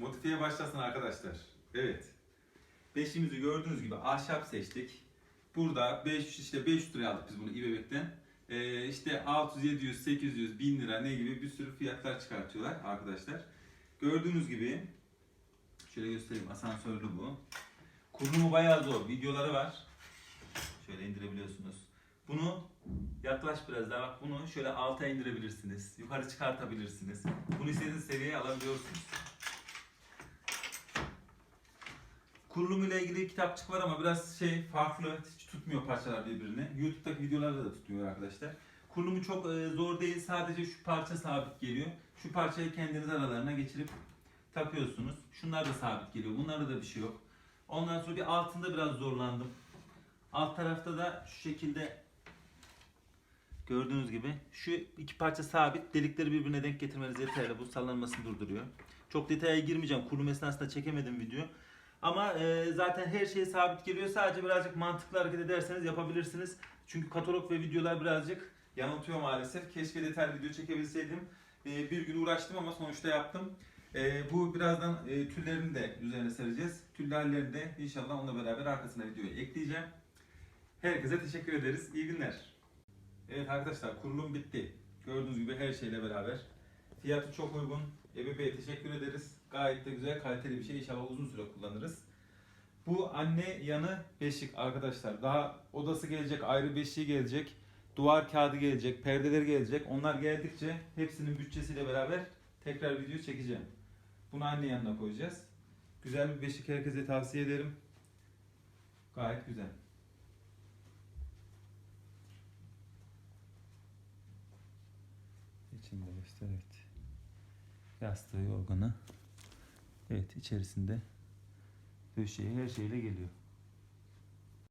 Modifiye başlasın arkadaşlar. Evet. Beşimizi gördüğünüz gibi ahşap seçtik. Burada 5 işte 500 liraya aldık biz bunu İBB'den. Ee, işte 600, 700, 800, 1000 lira ne gibi bir sürü fiyatlar çıkartıyorlar arkadaşlar. Gördüğünüz gibi şöyle göstereyim asansörlü bu. Kurulumu bayağı zor. Videoları var. Şöyle indirebiliyorsunuz. Bunu yaklaş biraz daha bak bunu şöyle alta indirebilirsiniz. Yukarı çıkartabilirsiniz. Bunu istediğiniz seviyeye alabiliyorsunuz. Kurulumu ile ilgili kitapçık var ama biraz şey farklı. Hiç tutmuyor parçalar birbirini. YouTube'daki videolarda da tutmuyor arkadaşlar. Kurulumu çok e, zor değil. Sadece şu parça sabit geliyor. Şu parçayı kendiniz aralarına geçirip takıyorsunuz. Şunlar da sabit geliyor. Bunlarda da bir şey yok. Ondan sonra bir altında biraz zorlandım. Alt tarafta da şu şekilde gördüğünüz gibi şu iki parça sabit. Delikleri birbirine denk getirmeniz yeterli. Bu sallanmasını durduruyor. Çok detaya girmeyeceğim. Kurulum esnasında çekemedim video. Ama e, zaten her şey sabit geliyor. Sadece birazcık mantıklı hareket ederseniz yapabilirsiniz. Çünkü katalog ve videolar birazcık yanıltıyor maalesef. Keşke detaylı video çekebilseydim. E, bir gün uğraştım ama sonuçta yaptım. E, bu birazdan e, tüllerini de üzerine sereceğiz. Tüllü de inşallah onunla beraber arkasına videoyu ekleyeceğim. Herkese teşekkür ederiz. İyi günler. Evet arkadaşlar kurulum bitti. Gördüğünüz gibi her şeyle beraber. Fiyatı çok uygun. EBB'ye teşekkür ederiz. Gayet de güzel, kaliteli bir şey. İnşallah uzun süre kullanırız. Bu anne yanı beşik arkadaşlar. Daha odası gelecek, ayrı beşiği gelecek. Duvar kağıdı gelecek, perdeleri gelecek. Onlar geldikçe hepsinin bütçesiyle beraber tekrar video çekeceğim. Bunu anne yanına koyacağız. Güzel bir beşik herkese tavsiye ederim. Gayet güzel. İçinde göster evet. Yastığı, yorganı. Evet içerisinde döşeği her şeyle geliyor.